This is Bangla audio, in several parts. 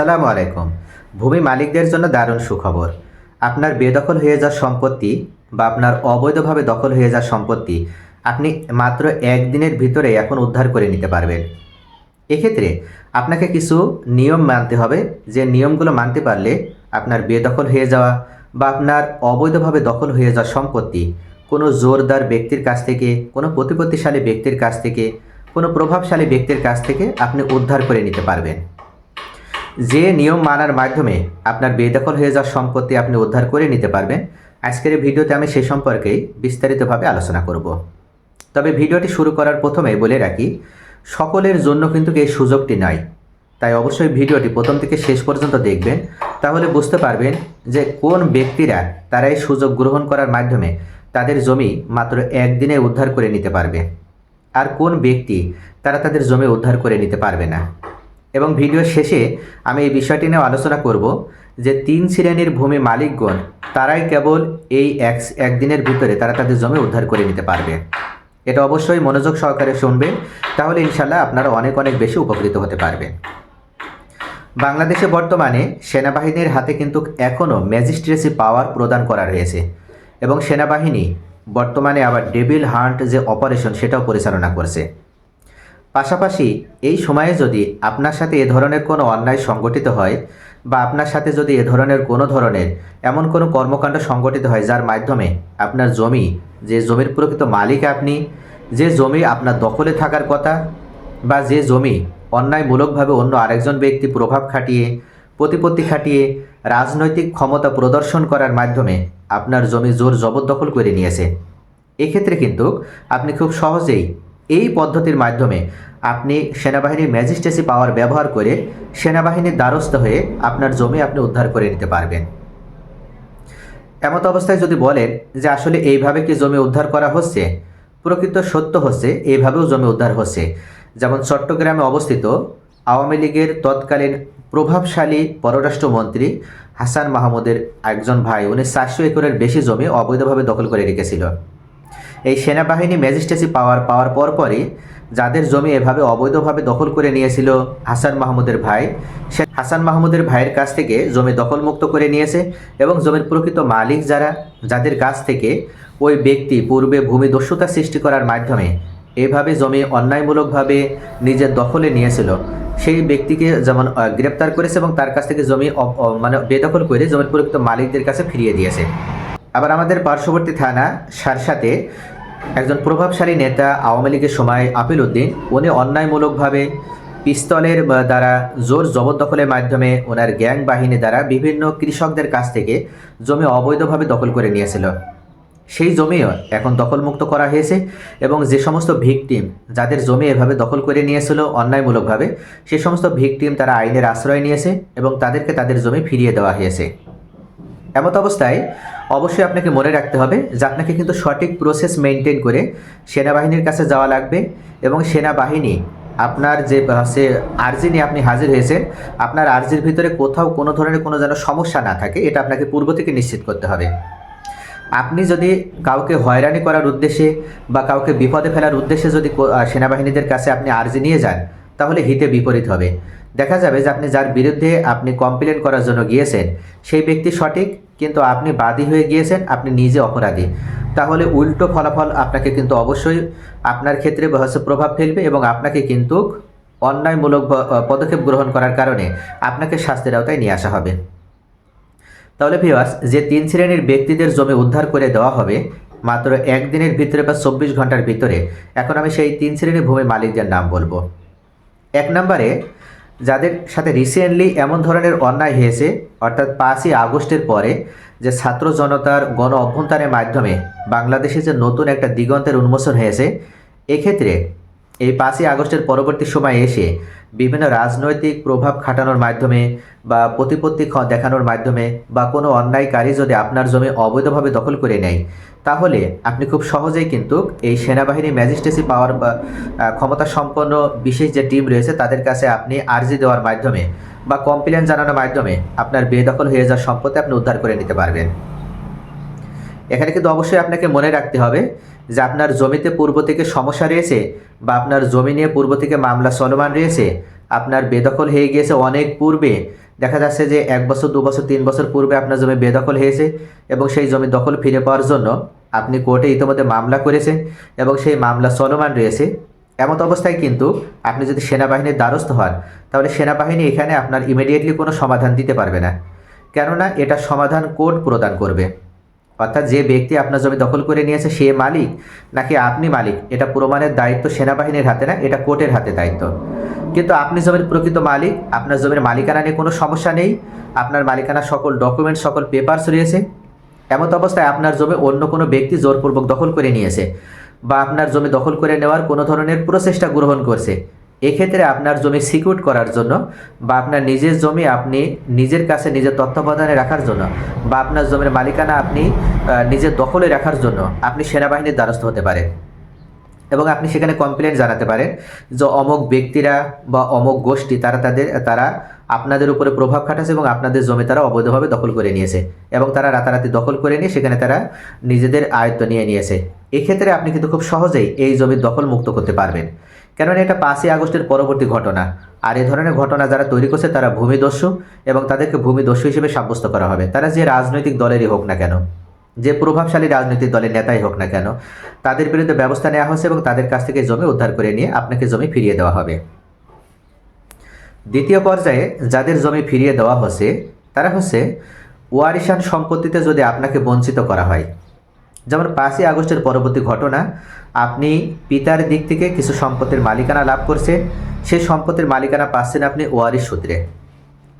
সালামু আলাইকুম। ভূমি মালিকদের জন্য দারুণ সুখবর। আপনার বেদখল হয়ে যাওয়া সম্পত্তি বা আপনার অবৈধভাবে দখল হয়ে যাওয়া সম্পত্তি আপনি মাত্র একদিনের ভিতরে এখন উদ্ধার করে নিতে পারবেন। এক্ষেত্রে আপনাকে কিছু নিয়ম মানতে হবে। যে নিয়মগুলো মানতে পারলে আপনার বেদখল হয়ে যাওয়া বা আপনার অবৈধভাবে দখল হয়ে যাওয়া সম্পত্তি কোনো জোরদার ব্যক্তির কাছ থেকে, কোনো প্রতিপত্তিশালী ব্যক্তির কাছ থেকে, কোনো প্রভাবশালী ব্যক্তির কাছ থেকে আপনি উদ্ধার করে নিতে পারবেন। যে নিয়ম মানার মাধ্যমে আপনার বেদখল হয়ে যাওয়া সম্পত্তি আপনি উদ্ধার করে নিতে পারবেন, আজকের এই ভিডিওতে আমি সে সম্পর্কেই বিস্তারিতভাবে আলোচনা করব। তবে ভিডিওটি শুরু করার প্রথমে বলে রাখি, সকলের জন্য কিন্তু এই সুযোগটি নয় তাই অবশ্যই ভিডিওটি প্রথম থেকে শেষ পর্যন্ত দেখবেন, তাহলে বুঝতে পারবেন যে কোন ব্যক্তিরা তারা এই সুযোগ গ্রহণ করার মাধ্যমে তাদের জমি মাত্র একদিনে উদ্ধার করে নিতে পারবে, আর কোন ব্যক্তি তারা তাদের জমি উদ্ধার করে নিতে পারবে না। এবং ভিডিও শেষে আমি এই বিষয়টি নিয়ে আলোচনা করব যে তিন শ্রেণির ভূমি মালিকগণ, তারাই কেবল এই এক, একদিনের ভিতরে তারা তাদের জমি উদ্ধার করে নিতে পারবে। এটা অবশ্যই মনোযোগ সহকারে শুনবেন, তাহলে ইনশাল্লাহ আপনারা অনেক অনেক বেশি উপকৃত হতে পারবেন। বাংলাদেশে বর্তমানে সেনাবাহিনীর হাতে কিন্তু এখনও ম্যাজিস্ট্রেসি পাওয়ার প্রদান করা রয়েছে এবং সেনাবাহিনী বর্তমানে আবার ডেভিল হান্ট যে অপারেশন সেটাও পরিচালনা করছে। পাশাপাশি, এই সময়ে যদি আপনার সাথে এ ধরনের কোনো অন্যায় সংগঠিত হয় বা আপনার সাথে যদি এ ধরনের কোনো ধরনের এমন কোনো কর্মকাণ্ড সংগঠিত হয় যার মাধ্যমে আপনার জমি, যে জমির প্রকৃত মালিক আপনি, যে জমি আপনার দখলে থাকার কথা বা যে জমি অন্যায়মূলকভাবে অন্য আরেকজন ব্যক্তি প্রভাব খাটিয়ে, প্রতিপত্তি খাটিয়ে, রাজনৈতিক ক্ষমতা প্রদর্শন করার মাধ্যমে আপনার জমি জোর জবরদখল করে নিয়েছে। এক্ষেত্রে কিন্তু আপনি খুব সহজেই এই পদ্ধতির মাধ্যমে আপনি সেনাবাহিনীর ম্যাজিস্ট্রেসি পাওয়ার ব্যবহার করে সেনাবাহিনীর দ্বারস্থ হয়ে আপনার জমি আপনি উদ্ধার করে নিতে পারবেন। এমত অবস্থায় যদি বলেন যে আসলে এইভাবে কি জমি উদ্ধার করা হচ্ছে, প্রকৃত সত্য হচ্ছে এইভাবেও জমি উদ্ধার হচ্ছে। যেমন চট্টগ্রামে অবস্থিত আওয়ামী লীগের তৎকালীন প্রভাবশালী পররাষ্ট্রমন্ত্রী হাসান মাহমুদের একজন ভাই, উনি চারশো একরের বেশি জমি অবৈধভাবে দখল করে রেখেছিল। এই সেনাবাহিনী ম্যাজিস্ট্রেসি পাওয়ার পাওয়ার পর পরপরই যাদের জমি এভাবে অবৈধভাবে দখল করে নিয়েছিল হাসান মাহমুদের ভাই, সে হাসান মাহমুদের ভাইয়ের কাছ থেকে জমি দখলমুক্ত করে নিয়েছে এবং জমির প্রকৃত মালিক যারা, যাদের কাছ থেকে ওই ব্যক্তি পূর্বে ভূমি দস্যুতা সৃষ্টি করার মাধ্যমে এভাবে জমি অন্যায়মূলকভাবে নিজের দখলে নিয়েছিল, সেই ব্যক্তিকে যেমন গ্রেপ্তার করেছে এবং তার কাছ থেকে জমি মানে বেদখল করে জমির প্রকৃত মালিকদের কাছে ফিরিয়ে দিয়েছে। আবার আমাদের পার্শ্ববর্তী থানা, সারসাতে একজন প্রভাবশালী নেতা আওয়ামী লীগের সময় আপিল উদ্দিন, উনি অন্যায়মূলকভাবে পিস্তলের দ্বারা জোর জবরদখলের মাধ্যমে ওনার গ্যাং বাহিনী দ্বারা বিভিন্ন কৃষকদের কাছ থেকে জমি অবৈধভাবে দখল করে নিয়েছিল। সেই জমিও এখন দখলমুক্ত করা হয়েছে এবং যে সমস্ত ভিকটিম যাদের জমি এভাবে দখল করে নিয়েছিল অন্যায়মূলকভাবে, সে সমস্ত ভিকটিম তারা আইনের আশ্রয় নিয়েছে এবং তাদেরকে তাদের জমি ফিরিয়ে দেওয়া হয়েছে। এমত অবস্থায় অবশ্যই আপনাকে মনে রাখতে হবে যে আপনাকে কিন্তু সঠিক প্রসেস মেনটেন করে সেনাবাহিনীর কাছে যাওয়া লাগবে এবং সেনাবাহিনী আপনার যে হচ্ছে আর্জি নিয়ে আপনি হাজির হয়েছেন, আপনার আর্জির ভিতরে কোথাও কোনো ধরনের কোনো যেন সমস্যা না থাকে, এটা আপনাকে পূর্ব থেকে নিশ্চিত করতে হবে। আপনি যদি কাউকে হয়রানি করার উদ্দেশ্যে বা কাউকে বিপদে ফেলার উদ্দেশ্যে যদি সেনাবাহিনীদের কাছে আপনি আর্জি নিয়ে যান, তাহলে হিতে বিপরীত হবে। দেখা যাবে যে আপনি যার বিরুদ্ধে আপনি কমপ্লেন করার জন্য গিয়েছেন, সেই ব্যক্তি সঠিক, কিন্তু আপনি বাদী হয়ে গিয়েছেন, আপনি নিজে অপরাধী। তাহলে উল্টো ফলাফল আপনাকে কিন্তু অবশ্যই আপনার ক্ষেত্রে প্রভাব ফেলবে এবং আপনাকে কিন্তু অন্যায়মূলক পদক্ষেপ গ্রহণ করার কারণে আপনাকে শাস্তির আওতায় নিয়ে আসা হবে। তাহলে ভিওয়ার্স যে তিন শ্রেণির ব্যক্তিদের জমি উদ্ধার করে দেওয়া হবে, মাত্র একদিনের ভিতরে বা চব্বিশ ঘণ্টার ভিতরে, এখন আমি সেই তিন শ্রেণির ভূমি মালিকদের নাম বলব। এক নম্বরে যাদের সাথে রিসেন্টলি এমন ধরনের অন্যায় হয়েছে, অর্থাৎ পাঁচই আগস্টের পরে যে ছাত্র জনতার গণ অভ্যন্তরের মাধ্যমে বাংলাদেশে যে নতুন একটা দিগন্তের উন্মোচন হয়েছে, এক্ষেত্রে এই পাঁচই আগস্টের পরবর্তী সময়ে এসে বিভিন্ন রাজনৈতিক প্রভাব খাটানোর মাধ্যমে বা প্রতিপত্তি দেখানোর মাধ্যমে বা কোনো অন্যায়কারী যদি আপনার জমি অবৈধভাবে দখল করে নেয়, তাহলে আপনি খুব সহজেই কিন্তু এই সেনাবাহিনী ম্যাজিস্ট্রেসি পাওয়ার বা ক্ষমতা সম্পন্ন বিশেষ যে টিম রয়েছে তাদের কাছে আপনি আর্জি দেওয়ার মাধ্যমে বা কমপ্লেন জানানোর মাধ্যমে আপনার বেদখল হয়ে যাওয়ার সম্পত্তি আপনি উদ্ধার করে নিতে পারবেন। এখানে কিন্তু অবশ্যই আপনাকে মনে রাখতে হবে যে আপনার জমিতে পূর্ব থেকে সমস্যা রয়েছে বা আপনার জমি নিয়ে পূর্ব থেকে মামলা চলমান রয়েছে, আপনার বেদখল হয়ে গিয়েছে অনেক পূর্বে। দেখা যাচ্ছে যে এক বছর, দু বছর, তিন বছর পূর্বে আপনার জমি বেদখল হয়েছে এবং সেই জমি দখল ফিরে পাওয়ার জন্য আপনি কোর্টে ইতিমধ্যে মামলা করেছেন এবং সেই মামলা চলমান রয়েছে। এমত অবস্থায় কিন্তু আপনি যদি সেনাবাহিনীর দ্বারস্থ হন, তাহলে সেনাবাহিনী এখানে আপনার ইমিডিয়েটলি কোনো সমাধান দিতে পারবে না। কেননা এটা সমাধান কোর্ট প্রদান করবে। অর্থাৎ যে ব্যক্তি আপনার জমি দখল করে নিয়েছে, সে মালিক নাকি আপনি মালিক? এটা প্রমাণের দায়িত্ব সেনাবাহিনীর হাতে না, এটা কোর্টের হাতে দায়িত্ব। কিন্তু আপনি জমির প্রকৃত মালিক, আপনার জমির মালিকানা নিয়ে কোনো সমস্যা নেই। আপনার মালিকানা সকল ডকুমেন্ট সকল পেপারস রয়েছে। এমত অবস্থায় আপনার জমি অন্য কোনো ব্যক্তি জোরপূর্বক দখল করে নিয়েছে বা আপনার জমি দখল করে নেওয়ার কোনো ধরনের প্রচেষ্টা গ্রহণ করছে। এক্ষেত্রে আপনার জমি সিকিউর করার জন্য বা আপনার নিজের জমি আপনি নিজের কাছে নিজের তত্ত্বাবধানে রাখার জন্য বা আপনার জমির মালিকানা আপনি নিজের দখলে রাখার জন্য আপনি সেনাবাহিনীর দ্বারস্থ হতে পারেন। এবং আপনি সেখানে কমপ্লেন জানাতে পারেন যে অমুক ব্যক্তিরা বা অমুক গোষ্ঠী তারা তাদের, তারা আপনাদের উপরে প্রভাব খাটাচ্ছে এবং আপনাদের জমি তারা অবৈধভাবে দখল করে নিয়েছে এবং তারা রাতারাতি দখল করে নিয়ে সেখানে তারা নিজেদের আয়ত্ত নিয়ে নিয়েছে। এক্ষেত্রে আপনি কিন্তু খুব সহজেই এই জমির দখল মুক্ত করতে পারবেন। কেননা এটা পাঁচই আগস্টের পরবর্তী ঘটনা। আর এ ধরনের ঘটনা যারা তৈরি করছে তারা ভূমিদস্যু এবং তাদেরকে ভূমিদস্যু হিসেবে সাব্যস্ত করা হবে। তারা যে রাজনৈতিক দলেরই হোক না কেন, যে প্রভাবশালী রাজনৈতিক দলের নেতাই হোক না কেন, তাদের বিরুদ্ধে ব্যবস্থা নেওয়া হচ্ছে এবং তাদের কাছ থেকে জমি উদ্ধার করে নিয়ে আপনাকে জমি ফিরিয়ে দেওয়া হবে। দ্বিতীয় পর্যায়ে যাদের জমি ফিরিয়ে দেওয়া হচ্ছে তারা হচ্ছে ওয়ারিশান সম্পত্তিতে যদি আপনাকে বঞ্চিত করা হয়, যেমন পাঁচই আগস্টের পরবর্তী ঘটনা আপনি পিতার দিক থেকে কিছু সম্পত্তির মালিকানা লাভ করছেন সেই সম্পত্তির মালিকানা পাচ্ছেন আপনি ওয়ারিশ সূত্রে।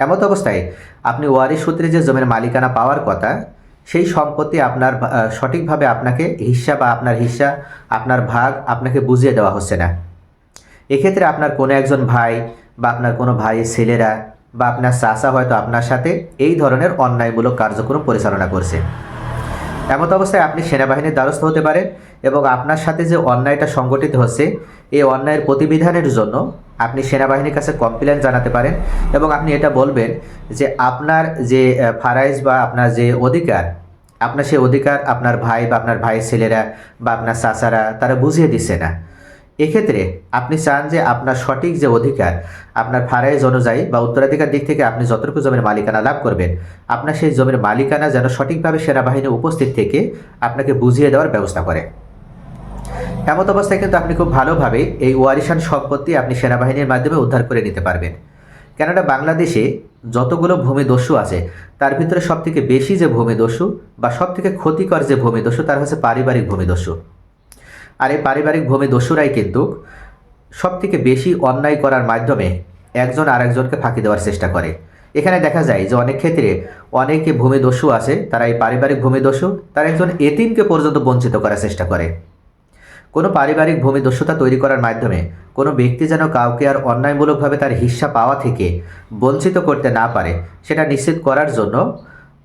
এমত অবস্থায় আপনি ওয়ারিশ সূত্রে যে জমির মালিকানা পাওয়ার কথা, সেই সম্পত্তি আপনার সঠিকভাবে আপনাকে হিস্সা বা আপনার হিস্সা আপনার ভাগ আপনাকে বুঝিয়ে দেওয়া হচ্ছে না। এক্ষেত্রে আপনার কোনো একজন ভাই বা আপনার কোনো ভাইয়ের ছেলেরা বা আপনার চাচা হয়তো আপনার সাথে এই ধরনের অন্যায়মূলক কার্যক্রম পরিচালনা করছে। এমত অবস্থায় আপনি সেনাবাহিনীর দ্বারস্থ হতে পারেন এবং আপনার সাথে যে অন্যায়টা সংগঠিত হচ্ছে, এই অন্যায়ের প্রতিবিধানের জন্য আপনি সেনাবাহিনীর কাছে কমপ্লেন জানাতে পারেন এবং আপনি এটা বলবেন যে আপনার যে ফারাইজ বা আপনার যে অধিকার, আপনার সেই অধিকার আপনার ভাই বা আপনার ভাই ছেলেরা বা আপনার চাচারা তারা বুঝিয়ে দিচ্ছে না। এক্ষেত্রে আপনি চান যে আপনার সঠিক যে অধিকার, আপনার ফারাইজ অনুযায়ী বা উত্তরাধিকার দিক থেকে আপনি যতটুকু জমির মালিকানা লাভ করবেন, আপনার সেই জমির মালিকানা যেন সঠিকভাবে সেনাবাহিনী উপস্থিত থেকে আপনাকে বুঝিয়ে দেওয়ার ব্যবস্থা করে। এমত অবস্থায় কিন্তু আপনি খুব ভালোভাবে এই ওয়ারিশান সম্পত্তি আপনি সেনাবাহিনীর মাধ্যমে উদ্ধার করে নিতে পারবেন। কেননা বাংলাদেশে যতগুলো ভূমিদস্যু আছে, তার ভিতরে সবথেকে বেশি যে ভূমিদস্যু বা সবথেকে ক্ষতিকর যে ভূমিদস্যু, তার হচ্ছে পারিবারিক ভূমিদস্যু। আর এই পারিবারিক ভূমি দস্যুরাই কিন্তু সবথেকে বেশি অন্যায় করার মাধ্যমে একজন আরেকজনকে ফাঁকি দেওয়ার চেষ্টা করে। এখানে দেখা যায় যে অনেক ক্ষেত্রে অনেকে ভূমিদস্যু আছে, তারা এই পারিবারিক ভূমিদস্যু তারা একজন এতিমকে পর্যন্ত বঞ্চিত করার চেষ্টা করে। কোনো পারিবারিক ভূমিদস্যুতা তৈরি করার মাধ্যমে কোনো ব্যক্তি যেন কাউকে আর অন্যায়মূলকভাবে তার হিস্সা পাওয়া থেকে বঞ্চিত করতে না পারে, সেটা নিশ্চিত করার জন্য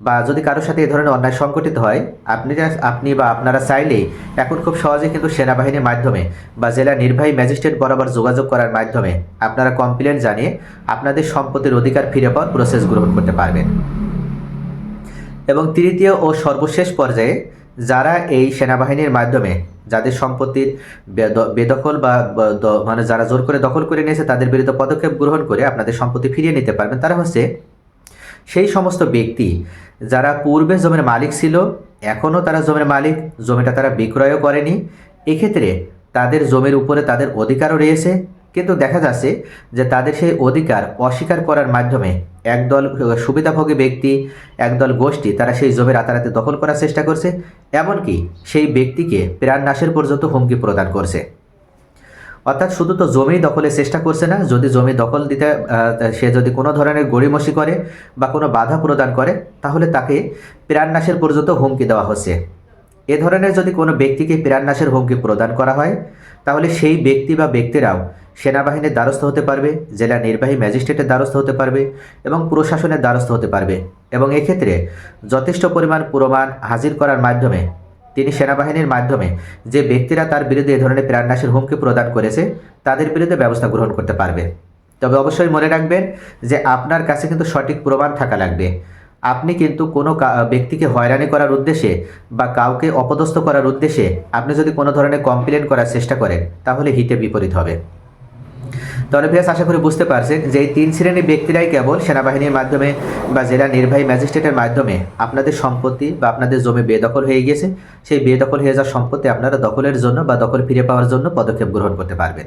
বা যদি কারোর সাথে এই ধরনের অন্যায় সংঘটিত হয়, আপনি আপনি বা আপনারা চাইলেই এখন খুব সহজে কিন্তু সেনাবাহিনীর মাধ্যমে বা জেলা নির্বাহী ম্যাজিস্ট্রেট বরাবর যোগাযোগ করার মাধ্যমে আপনারা কমপ্লেন জানিয়ে আপনাদের সম্পত্তির অধিকার ফিরে পাওয়ার প্রসেস গ্রহণ করতে পারবেন। এবং তৃতীয় ও সর্বশেষ পর্যায়ে যারা এই সেনাবাহিনীর মাধ্যমে যাদের সম্পত্তির বেদখল বা মানে যারা জোর করে দখল করে নিয়েছে, তাদের বিরুদ্ধে পদক্ষেপ গ্রহণ করে আপনাদের সম্পত্তি ফিরিয়ে নিতে পারবেন, তারা হচ্ছে সেই সমস্ত ব্যক্তি যারা পূর্বে জমির মালিক ছিল, এখনও তারা জমির মালিক, জমিটা তারা বিক্রয়ও করেনি। এক্ষেত্রে তাদের জমির উপরে তাদের অধিকারও রয়েছে। কিন্তু দেখা যাচ্ছে যে তাদের সেই অধিকার অস্বীকার করার মাধ্যমে একদল সুবিধাভোগী ব্যক্তি, একদল গোষ্ঠী তারা সেই জমি রাতারাতি দখল করার চেষ্টা করছে। এমনকি সেই ব্যক্তিকে প্রাণনাশের পর্যন্ত হুমকি প্রদান করছে। অর্থাৎ শুধু তো জমি দখলের চেষ্টা করছে না, যদি জমি দখল দিতে সে যদি কোনো ধরনের গড়িমসি করে বা কোনো বাধা প্রদান করে, তাহলে তাকে প্রাণনাশের পর্যন্ত হুমকি দেওয়া হচ্ছে। এ ধরনের যদি কোনো ব্যক্তিকে প্রাণনাশের হুমকি প্রদান করা হয়, তাহলে সেই ব্যক্তি বা ব্যক্তিরাও সেনাবাহিনীর দ্বারস্থ হতে পারবে, জেলা নির্বাহী ম্যাজিস্ট্রেটের দ্বারস্থ হতে পারবে এবং প্রশাসনের দ্বারস্থ হতে পারবে। এবং এক্ষেত্রে যথেষ্ট পরিমাণ প্রমাণ হাজির করার মাধ্যমে তিনি সেনাবাহিনীর মাধ্যমে যে ব্যক্তিরা তার বিরুদ্ধে এ ধরনের প্রাণনাশের হুমকি প্রদান করেছে, তাদের বিরুদ্ধে ব্যবস্থা গ্রহণ করতে পারবে। তবে অবশ্যই মনে রাখবেন যে আপনার কাছে কিন্তু সঠিক প্রমাণ থাকা লাগবে। আপনি কিন্তু কোনো ব্যক্তিকে হয়রানি করার উদ্দেশ্যে বা কাউকে অপদস্থ করার উদ্দেশ্যে আপনি যদি কোনো ধরনের কমপ্লেন করার চেষ্টা করেন, তাহলে হিতে বিপরীত হবে। তাহলে ভিয়াস আশা করি বুঝতে পারছেন যে এই তিন শ্রেণির ব্যক্তিরাই কেবল সেনাবাহিনীর মাধ্যমে বা জেলা নির্বাহী ম্যাজিস্ট্রেটের মাধ্যমে আপনাদের সম্পত্তি বা আপনাদের জমি বেদখল হয়ে গিয়েছে। সেই বেদখল হয়ে যাওয়া সম্পত্তি আপনারা দখলের জন্য বা দখল ফিরে পাওয়ার জন্য পদক্ষেপ গ্রহণ করতে পারবেন।